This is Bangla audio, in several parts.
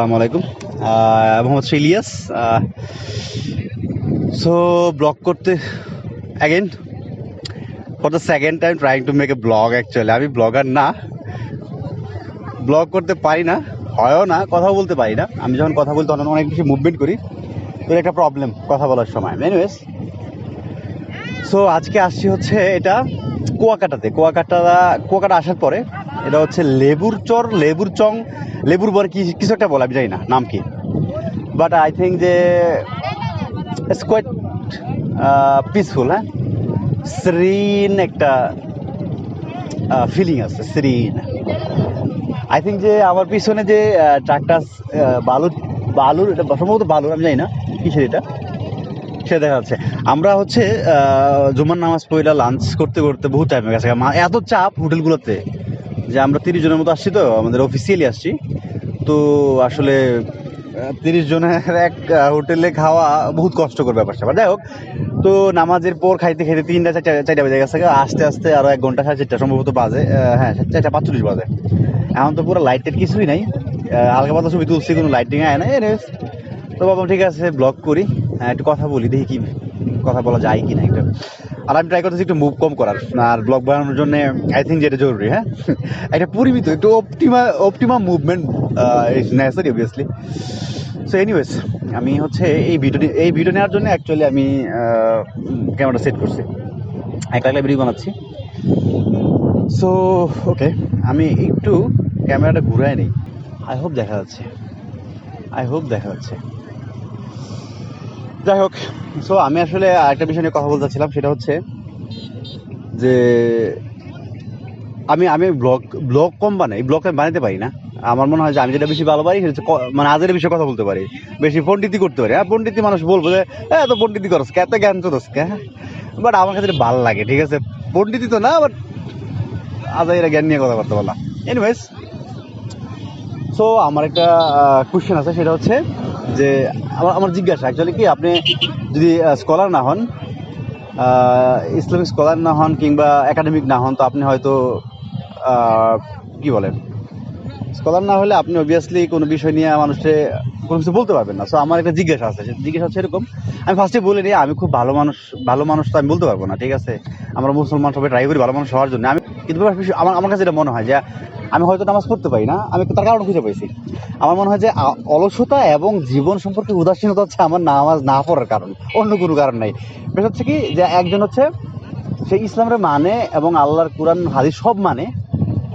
আসসালামু আলাইকুম। মোহাম্মদ ইলিয়াস। সো ব্লগ করতে again for the second time trying to make a blog actually আমি ব্লগার না। ব্লগ করতে পারি না। হয়ও না কথা বলতে পারি না। আমি যখন কথা বলতে তখন অনেক বেশি মুভমেন্ট করি, তো একটা প্রবলেম কথা বলার সময়। এনিওয়েজ সো আজকে আসছি হচ্ছে এটা কুয়াকাটাতে। কুয়াকাটা কুয়াকাটা আসার পরে এটা হচ্ছে লেবুর চর, লেবুর চং। লেবুর বর কি কিছু একটা বলে, আমি জানি না, নাম কি? বাট আই থিঙ্ক যে ইটস কোয়াইট পিসফুল হ্যাঁ? শ্রীন একটা ফিলিং আছে শ্রীন আই থিঙ্ক যে আমার পিছনে যে ট্রাকটা বালু বালুর এটা সম্ভবত বালুর, আমি জানি না কিসের এটা। সে দেখা যাচ্ছে। আমরা হচ্ছে জুমার নামাজ পড়লা লাঞ্চ করতে করতে বহু টাইম হয়ে গেছে। এত চাপ হোটেলগুলোতে। যে আমরা তিরিশ জনের মতো আসছি তো আমাদের অফিসিয়ালি আসছি। তো আসলে তিরিশ জনের এক হোটেলে খাওয়া বহুত কষ্টকর ব্যাপার স্যাপার। যাই হোক তো নামাজের পর খাইতে খাইতে তিনটা চারটা চারটা বেজে গেছে আস্তে আস্তে আরও এক ঘণ্টা সাড়ে চারটা সম্ভবত বাজে হ্যাঁ চারটা পাঁচচল্লিশ বাজে। এখন তো পুরো লাইটের কিছুই নাই। আহ, হালকা পাতলা ছবি তুলছি কোনো লাইটিং আয় না। তো বাবা ঠিক আছে ব্লগ করি। হ্যাঁ, একটু কথা বলি দেখি কি কথা বলা যায় কি না একটু। আর আমি ট্রাই করতেছি একটু মুভ কম করার। আর ব্লগ বানানোর জন্য আই থিঙ্ক যেটা জরুরি হ্যাঁ? একটা পরিমিত, একটু optima optima movement is necessary obviously so anyways আমি হচ্ছে এই ভিডিও এই ভিডিও নেওয়ার জন্য অ্যাকচুয়ালি আমি ক্যামেরাটা সেট করছি। একা একলা ভিডিও বানাচ্ছি। সো ওকে আমি একটু ক্যামেরাটা ঘুরাই নিই। আই হোপ দেখা যাচ্ছে। আই হোপ দেখা যাচ্ছে। যাই হোক সো আমি আসলে আরেকটা বিষয় নিয়ে কথা বলতে চাচ্ছিলাম, সেটা হচ্ছে যে আমি আমি ব্লগ ব্লগ কম বানাই ব্লগ আমি বানাতে পারি না। আমার মনে হয় যে আমি যেটা বেশি ভালো পারি, সেটা হচ্ছে মানে আজের বিষয়ে কথা বলতে পারি। বেশি পণ্ডিতি করতে পারি। হ্যাঁ পণ্ডিতি মানুষ বলব যে হ্যাঁ তো পণ্ডিতি করস কে, এত জ্ঞান চোদস কে? বাট আমার কাছে ভালো লাগে, ঠিক আছে? পণ্ডিতি তো না বাট আজাইরা জ্ঞান নিয়ে কথাবার্তা বলা এনিওয়েজ সো আমার একটা কোশ্চেন আছে, সেটা হচ্ছে যে আমার আমার জিজ্ঞাসা অ্যাকচুয়ালি কি আপনি যদি স্কলার না হন ইসলামিক স্কলার না হন কিংবা একাডেমিক না হন, তো আপনি হয়তো কি বলেন? স্কলার না হলে আপনি অবভিয়াসলি কোনো বিষয় নিয়ে মানুষে কোনো কিছু বলতে পারবেন না। সো আমার একটা জিজ্ঞাসা আছে জিজ্ঞাসা হচ্ছে এরকম, আমি ফার্স্টে বলে নিই, আমি খুব ভালো মানুষ ভালো মানুষ তো আমি বলতে পারব না, ঠিক আছে? আমরা মুসলমান সবাই ট্রাই করি ভালো মানুষ হওয়ার জন্য। আমি কিন্তু আমার আমার কাছে এটা মনে হয় যে আমি হয়তো নামাজ পড়তে পারি না, আমি তার কারণ খুঁজে পাইছি। আমার মনে হয় যে অলসতা এবং জীবন সম্পর্কে উদাসীনতা হচ্ছে আমার নামাজ না পড়ার কারণ, অন্য কোনো কারণ নাই। বেশ হচ্ছে কি যে, একজন হচ্ছে সে ইসলামের মানে এবং আল্লাহর কোরআন, হাদিস সব মানে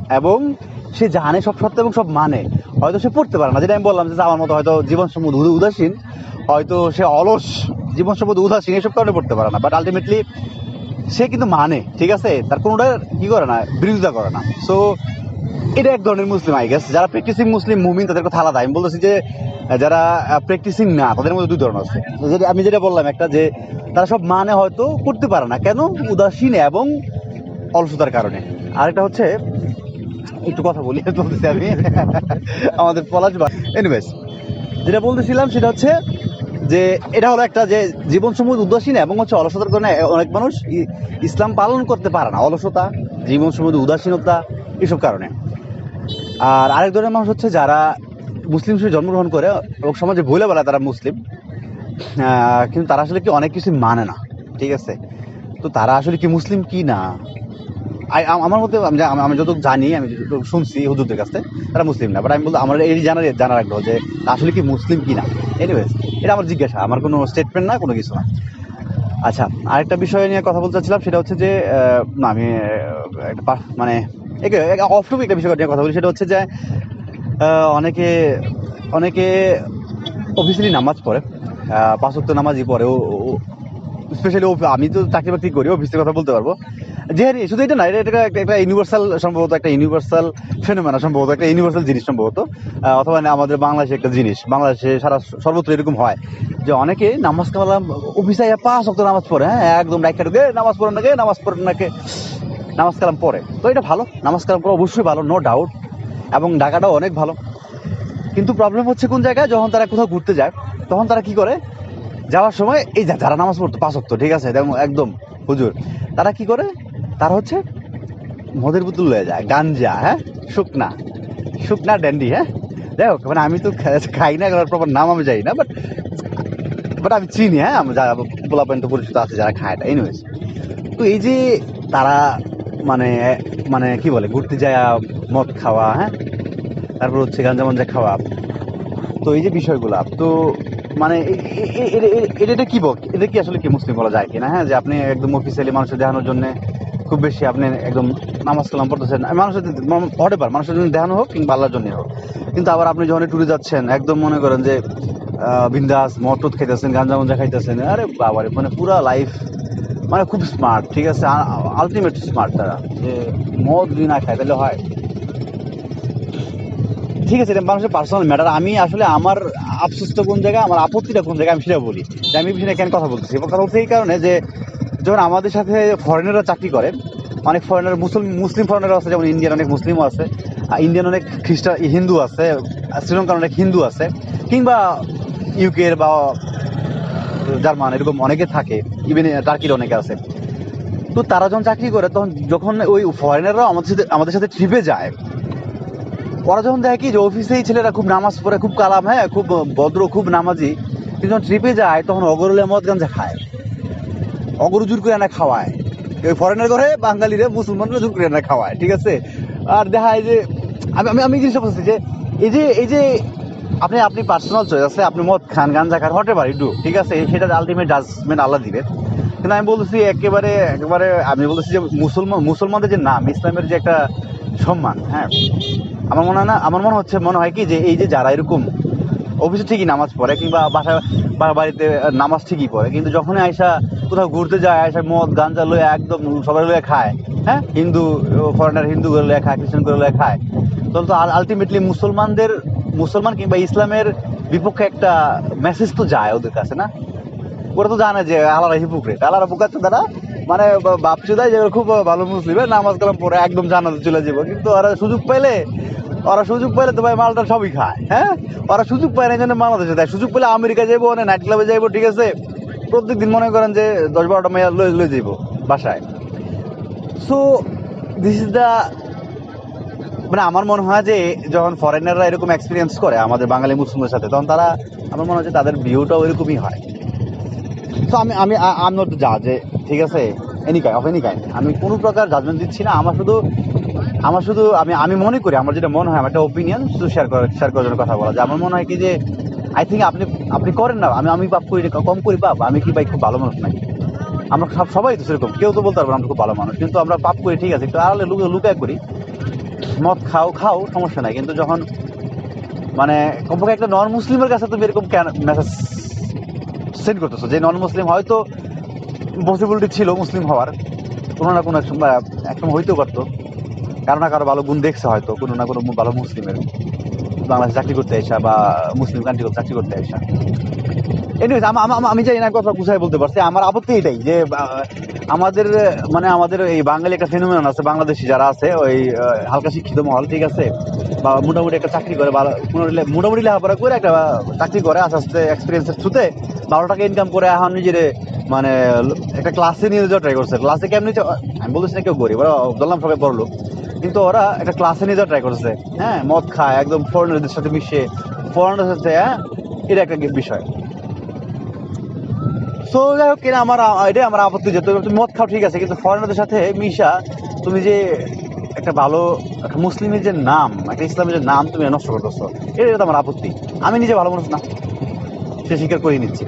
এবং সে জানে সব সত্য এবং সব মানে। হয়তো সে পড়তে পারে না। যেটা আমি বললাম যে, আমার মতো হয়তো জীবন উদ- উদাসীন, হয়তো সে অলস, জীবন সম্বন্ধে উদাসীন, এসব কারণে পড়তে পারে না। বাট আলটিমেটলি সে কিন্তু মানে ঠিক আছে? তার কোনোটা কি করে না, বিরোধিতা করে না। সো এটা এক ধরনের মুসলিম আই গেস যারা প্র্যাকটিসিং মুসলিম মুমিন, তাদের কথা আলাদা। আমি বলতেছি যে, যারা প্র্যাকটিসিং না, তাদের মধ্যে দুই ধরনের আছে। যেটা- আমি যেটা বললাম একটা যে, তারা সব মানে হয়তো করতে পারে না। কেন? উদাসীন এবং অলসতার কারণে। আরেকটা হচ্ছে, একটু কথা বলি, বলতেছি আমি। আমাদের পলাশ বা এনিওয়েজ যেটা বলতেছিলাম, সেটা হচ্ছে যে এটা হলো একটা যে জীবন সম্বন্ধে উদাসীন এবং হচ্ছে অলসতার কারণে অনেক মানুষ ইসলাম পালন করতে পারে না। অলসতা জীবন সম্বন্ধে উদাসীনতা, এসব কারণে। আর আরেক ধরনের মানুষ হচ্ছে যারা মুসলিম হিসেবে জন্মগ্রহণ করে এবং সমাজে ভুলে বেলা তারা মুসলিম। কিন্তু তারা আসলে কি অনেক কিছু মানে না। ঠিক আছে? তো তারা আসলে কি মুসলিম কি না? আমার মতে আমি যত জানি, আমি শুনছি হুজুরদের কাছে তারা মুসলিম না। বাট আমি বলতে আমার এই জানার জানার আগ্রহ যে আসলে কি মুসলিম কি না এনিওয়েজ এটা আমার জিজ্ঞাসা। আমার কোনো স্টেটমেন্ট না, কোনো কিছু না। আচ্ছা আরেকটা বিষয় নিয়ে কথা বলতে চাচ্ছিলাম, সেটা হচ্ছে যে না, আমি একটা মানে অফ টপিক একটা বিষয় নিয়ে কথা বলি। সেটা হচ্ছে যে অনেকে অনেকে অফিসিয়ালি নামাজ পড়ে। পাঁচ নামাজই পড়ে। ও স্পেশালি আমি তো চাকরি বাকরি করি অফিসের কথা বলতে পারব। যেহারি শুধু এটা না, এটা একটা- ইউনিভার্সাল সম্ভবত একটা ইউনিভার্সাল ফেনোমেনা সম্ভবত একটা ইউনিভার্সাল জিনিস সম্ভবত। অথবা না, আমাদের বাংলাদেশে একটা জিনিস, বাংলাদেশে সারা সর্বত্র এরকম হয়। যে অনেকে নামাজ কালাম অফিসে পাঁচ অক্ত নামাজ পড়ে হ্যাঁ? একদম রাইখা ঢুকে নামাজ পড়েন নাকি নামাজ পড়েন নাকি নামাজ কালাম পড়ে। তো এটা ভালো, নামাজ কালাম করা অবশ্যই ভালো নো ডাউট এবং ঢাকাটাও অনেক ভালো। কিন্তু প্রবলেম হচ্ছে কোন জায়গায়? যখন তারা কোথাও ঘুরতে যায়, তখন তারা কি করে? যাওয়ার সময় এই যা- যারা নামাজ পড়তো পাঁচ অক্ত ঠিক আছে? একদম, হুজুর। তারা কি করে? তারা হচ্ছে মদের বোতল লয়ে যায়, গাঞ্জা হ্যাঁ? শুকনা। শুকনা ড্যান্ডি হ্যাঁ? যাই হোক মানে আমি তো খাই না প্রপার নাম আমি যাই না বাট বাট আমি চিনি হ্যাঁ? আমি যারা পোলাপান তো পরিচিত আছে, যারা খায় এটা এনিওয়েজ তো এই যে তারা মানে মানে কি বলে, ঘুরতে যায়, মদ খাওয়া হ্যাঁ? তারপর হচ্ছে গাঞ্জা মঞ্জা খাওয়া। তো এই যে বিষয়গুলো, তো মানে এটা কি বল এটা কি আসলে কি মুসলিম বলা যায় কিনা হ্যাঁ? যে আপনি একদম অফিসিয়ালি মানুষের দেখানোর জন্য খুব বেশি আপনি একদম নামাজ কালাম পড়তেছেন। মানুষের হতে পারে, মানুষের জন্য দেখানো হোক কিংবা আল্লাহর জন্য হোক। কিন্তু আবার আপনি যখন ট্যুরে যাচ্ছেন, একদম মনে করেন যে বিন্দাস, মদ খাইতেছেন, গাঞ্জা মঞ্জা খাইতেছেন, আরে বাবারে মানে পুরা লাইফ মানে খুব স্মার্ট ঠিক আছে? আলটিমেট স্মার্ট তারা, যে মদ যদি না খায়, তাহলে হয়। ঠিক আছে, এটা মানুষের পার্সোনাল ম্যাটার আমি আসলে আমার আফসোসটা কোন জায়গায়, আমার আপত্তিটা কোন জায়গায়, আমি সেটা বলি। আমি বিষয়ে কেন কথা বলতেছি? কথা বলতে এই কারণে যে যখন আমাদের সাথে ফরেনাররা চাকরি করে, অনেক ফরেনার মুসলিম মুসলিম ফরেনার আছে, যেমন ইন্ডিয়ান অনেক মুসলিমও আছে ইন্ডিয়ান অনেক খ্রিস্টান হিন্দু আছে শ্রীলঙ্কার অনেক হিন্দু আছে, কিংবা ইউকের বা জার্মান, এরকম অনেকে থাকে ইভেন টার্কির অনেকে আছে। তো তারা যখন চাকরি করে, তখন যখন ওই ফরেনাররা আমাদের সাথে আমাদের সাথে ট্রিপে যায়, ওরা যখন দেখে কি যে অফিসেই ছেলেরা খুব নামাজ পড়ে, খুব কালাম হ্যাঁ খুব ভদ্র, খুব নামাজি, কিন্তু যখন ট্রিপে যায়, তখন অগরলে মদ গাঞ্জা খায়। অগরু জোর করে এনে খাওয়ায়। ওই ফরেনার ঘরে বাঙালিরা মুসলমানরা জোর করে এনে খাওয়ায়, ঠিক আছে? আর দেখা যায় যে, আমি আমি আমি জিনিসটা বলছি যে, এই যে এই যে, আপনি আপনি পার্সোনাল চয়েস আছে, আপনি মদ খান গাঞ্জা খান হতে পারে ডু ঠিক আছে? সেটা আলটিমেট জাজমেন্ট আল্লাহ দিবে। কিন্তু আমি বলতেছি একেবারে একেবারে, আমি বলতেছি যে মুসলমান, মুসলমানদের যে নাম, ইসলামের যে একটা সম্মান হ্যাঁ? আমার মনে হয় না, আমার মনে হচ্ছে, মনে হয় কি যে এই যে যারা এরকম অফিসে ঠিকই নামাজ পড়ে কিংবা বাসায় বা বাড়িতে নামাজ ঠিকই পড়ে। কিন্তু যখনই আয়সা কোথাও ঘুরতে যায় আয়সা মদ, গাঞ্জা লয়ে একদম সবাই লয়ে খায় হ্যাঁ? হিন্দু ফরেনার হিন্দু করে লয়ে খায়, খ্রিস্টান করে লয়ে খায়। তাহলে তো আলটিমেটলি মুসলমানদের, মুসলমান কিংবা ইসলামের বিপক্ষে একটা মেসেজ তো যায় ওদের কাছে, না? ওরা তো জানে যে আলাদা হিপুক্রেট আলাদা বুকাচ্ছে তারা মানে বাপচু দেয় যে খুব ভালো মুসলিম নামাজ কালাম পরে একদম জানাতে চলে যাব। কিন্তু ওরা সুযোগ পেলে ওরা সুযোগ পেলে তো ভাই মালটা সবই খায় হ্যাঁ? ওরা সুযোগ পায় না, এই জন্য বাংলাদেশে দেয়। সুযোগ পেলে আমেরিকা যাব না নাইট ক্লাবে যাব ঠিক আছে? প্রত্যেক দিন মনে করেন যে দশ বারোটা মেয়ে লয়ে লয়ে যাব বাসায়। সো দিস ইজ দ্য মানে আমার মনে হয় যে যখন ফরেনাররা এরকম এক্সপিরিয়েন্স করে আমাদের বাঙালি মুসলিমদের সাথে, তখন তারা আমার মনে হয় যে তাদের ভিউটাও এরকমই হয়। তো আমি আমি আমি যা যে ঠিক আছে? এনি কাই অফ এনি কাইন্ড আমি কোনো প্রকার জাজমেন্ট দিচ্ছি না। আমার শুধু আমার শুধু আমি আমি মনে করি, আমার যেটা মনে হয়, আমার একটা ওপিনিয়ন শুধু শেয়ার করার শেয়ার করার জন্য কথা বলা যে আমার মনে হয় কি যে আই থিঙ্ক আপনি আপনি করেন না, আমি আমি পাপ করি কম করি পাপ, আমি কি ভাই খুব ভালো মানুষ নাকি? আমরা সব, সবাই তো সেরকম, কেউ তো বলতে পারব আমরা খুব ভালো মানুষ, কিন্তু আমরা পাপ করি, ঠিক আছে, একটু আড়ালে লুকে লুকায় করি। মদ খাও খাও, সমস্যা নাই, কিন্তু যখন মানে কমপক্ষে একটা নন মুসলিমের কাছে তুমি এরকম মেসেজ সেন্ড করতেছো, যে নন মুসলিম হয়তো পসিবিলিটি ছিল মুসলিম হওয়ার, কোনো না কোনো এক সময় হইতেও পারতো। কারও না কারও ভালো গুণ দেখছে হয়তো, কোনো না কোনো ভালো মুসলিমের। বাংলাদেশে চাকরি করতে আসা বা মুসলিম কান্ট্রি চাকরি করতে আসা এনিওয়েজ আমি জানি না কথা গুছাই বলতে পারছি, আমার আপত্তি এটাই যে আমাদের মানে আমাদের এই বাঙালি একটা ফেনোমেনন আছে, বাংলাদেশি যারা আছে, ওই হালকা শিক্ষিত মহল, ঠিক আছে? বা মোটামুটি একটা চাকরি করে, ভালো, মোটামুটি লেখাপড়া করে একটা চাকরি করে আস্তে আস্তে এক্সপিরিয়েন্সের থ্রুতে বারো টাকা ইনকাম করে এখন নিজের মানে একটা ক্লাসে নিয়ে যাওয়া ট্রাই করছে। ক্লাসে কেমনি আমি বলতেছি না কেউ গরিব, ওরা বললাম সবাই বড় লোক কিন্তু ওরা একটা ক্লাসে নিয়ে যাওয়া ট্রাই করছে। হ্যাঁ মদ খায়, একদম ফরেনারদের সাথে মিশে। ফরেনারদের সাথে হ্যাঁ এটা একটা বিষয়। সো যাই হোক কিনা আমার, এটাই আমার আপত্তি যে, তুমি মদ খাও, ঠিক আছে, কিন্তু ফরেনারদের সাথে মিশা, তুমি যে একটা ভালো, একটা মুসলিমের যে নাম, একটা ইসলামের যে নাম তুমি নষ্ট করতেছো এটা তো আমার আপত্তি। আমি নিজে ভালো মানুষ না, সে স্বীকার করে নিচ্ছি।